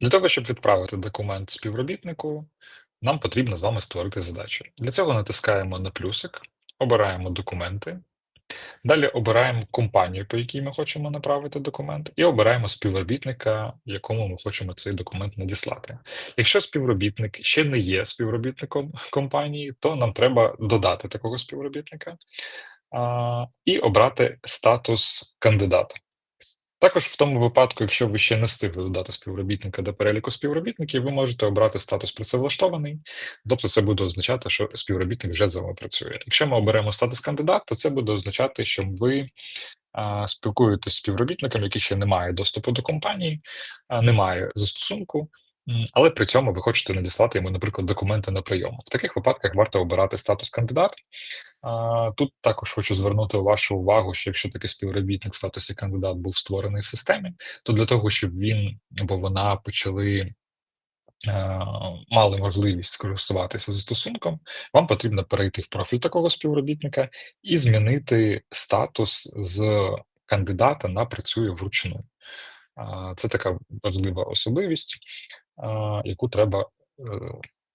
Для того, щоб відправити документ співробітнику, нам потрібно з вами створити задачу. Для цього натискаємо на плюсик, обираємо документи, далі обираємо компанію, по якій ми хочемо направити документ, і обираємо співробітника, якому ми хочемо цей документ надіслати. Якщо співробітник ще не є співробітником компанії, то нам треба додати такого співробітника а, і обрати статус кандидата. Також в тому випадку, якщо ви ще не встигли додати співробітника до переліку співробітників, ви можете обрати статус працевлаштований, тобто це буде означати, що співробітник вже з вами працює. Якщо ми оберемо статус кандидат, то це буде означати, що ви спілкуєтесь з співробітником, який ще не має доступу до компанії, не має застосунку. Але при цьому ви хочете надіслати йому, наприклад, документи на прийом. В таких випадках варто обирати статус кандидат, а, Тут також хочу звернути вашу увагу, що якщо такий співробітник в статусі кандидат був створений в системі, то для того, щоб він або вона почали е, мали можливість скористуватися застосунком, вам потрібно перейти в профіль такого співробітника і змінити статус з кандидата на працює вручну. Це така важлива особливість, яку треба. е,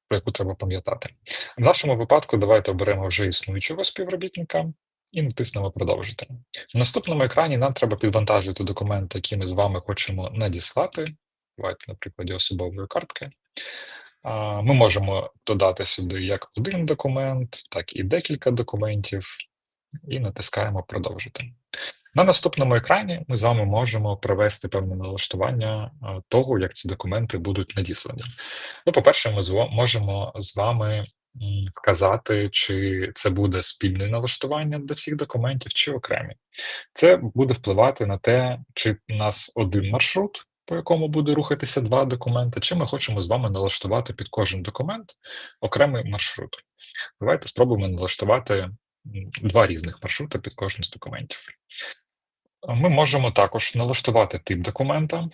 Про яку треба пам'ятати. В нашому випадку давайте оберемо вже існуючого співробітника і натиснемо Продовжити. В наступному екрані нам треба підвантажити документи, які ми з вами хочемо надіслати. Давайте, на прикладі особової картки. Ми можемо додати сюди як один документ, так і декілька документів, і натискаємо Продовжити. На наступному екрані ми з вами можемо провести певне налаштування того, як ці документи будуть надіслані. Ну, по-перше, ми можемо з вами вказати, чи це буде спільне налаштування для всіх документів, чи окремі. Це буде впливати на те, чи у нас один маршрут, по якому буде рухатися два документи, чи ми хочемо з вами налаштувати під кожен документ окремий маршрут. Давайте спробуємо налаштувати два різних маршрути під кожен з документів. Ми можемо також налаштувати тип документа.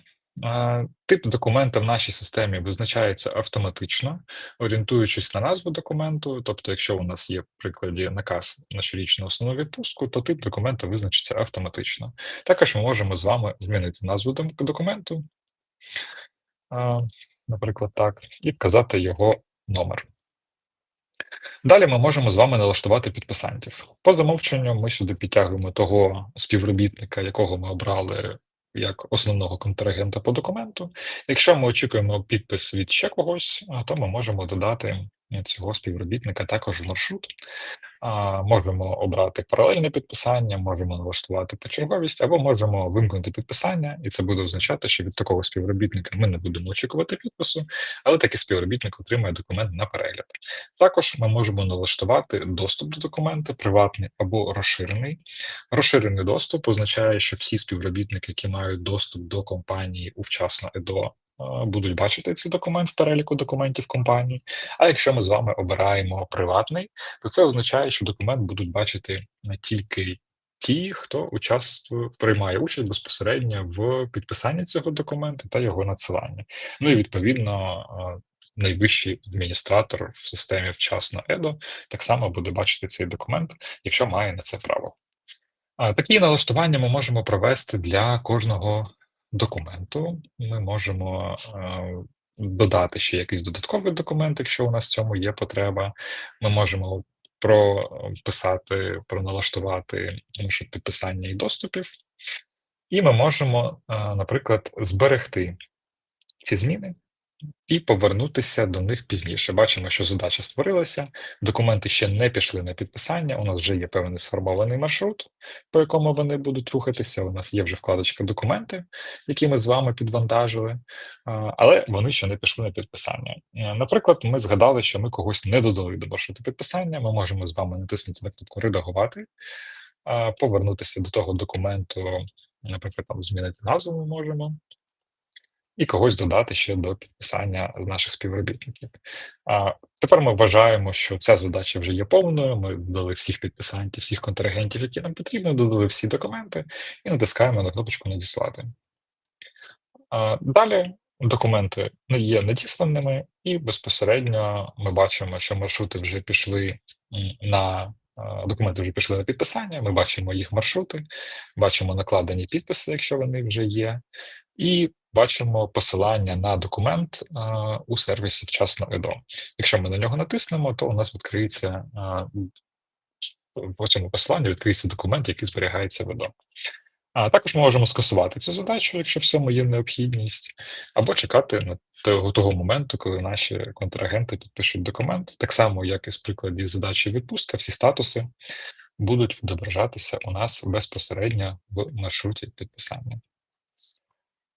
Тип документа в нашій системі визначається автоматично, орієнтуючись на назву документу. Тобто, якщо у нас є в прикладі наказ на щорічну основну відпустку, то тип документа визначиться автоматично. Також ми можемо з вами змінити назву документу, наприклад, так, і вказати його номер. Далі ми можемо з вами налаштувати підписантів. По замовченню ми сюди підтягуємо того співробітника, якого ми обрали як основного контрагента по документу. Якщо ми очікуємо підпис від ще когось, то ми можемо додати цього співробітника також в маршрут. А, Можемо обрати паралельне підписання, можемо налаштувати почерговість, або можемо вимкнути підписання, і це буде означати, що від такого співробітника ми не будемо очікувати підпису, але такий співробітник отримає документ на перегляд. Також ми можемо налаштувати доступ до документа, приватний або розширений. Розширений доступ означає, що всі співробітники, які мають доступ до компанії у вчасно ЕДО, е, будуть бачити цей документ в переліку документів компанії. А якщо ми з вами обираємо приватний, то це означає, що документ будуть бачити не тільки ті, хто участвує, приймає участь безпосередньо в підписанні цього документу та його надсиланні. Ну і відповідно. Найвищий адміністратор в системі вчасно ЕДО так само буде бачити цей документ, якщо має на це право. Такі налаштування ми можемо провести для кожного документу. Ми можемо е, додати ще якийсь додатковий документ, якщо у нас в цьому є потреба. Ми можемо прописати, проналаштувати маршрут підписання і доступів, і ми можемо, е, наприклад, зберегти ці зміни і повернутися до них пізніше. Бачимо, що задача створилася, документи ще не пішли на підписання. У нас вже є певний сформований маршрут, по якому вони будуть рухатися. У нас є вже вкладочка документи, які ми з вами підвантажили, але вони ще не пішли на підписання. Е, Наприклад, ми згадали, що ми когось не додали до маршруту підписання. Ми можемо з вами натиснути на кнопку Редагувати, повернутися до того документу. Наприклад, там змінити назву ми можемо і когось додати ще до підписання наших співробітників. А тепер ми вважаємо, що ця задача вже є повною. Ми додали всіх підписантів, всіх контрагентів, які нам потрібно, додали всі документи, і натискаємо на кнопочку Надіслати. А Далі документи не є надісланими, і безпосередньо ми бачимо, що маршрути вже пішли на документи вже пішли на підписання. Ми бачимо їх маршрути, бачимо накладені підписи, якщо вони вже є. І бачимо посилання на документ у сервісі вчасно ЕДО. Якщо ми на нього натиснемо, то у нас відкриється а, по цьому посиланню відкриється документ, який зберігається в ЕДО. А також ми можемо скасувати цю задачу, якщо в цьому є необхідність, або чекати на того, того моменту, коли наші контрагенти підпишуть документ, так само, як і з прикладі задачі відпустка, всі статуси будуть відображатися у нас безпосередньо в маршруті підписання.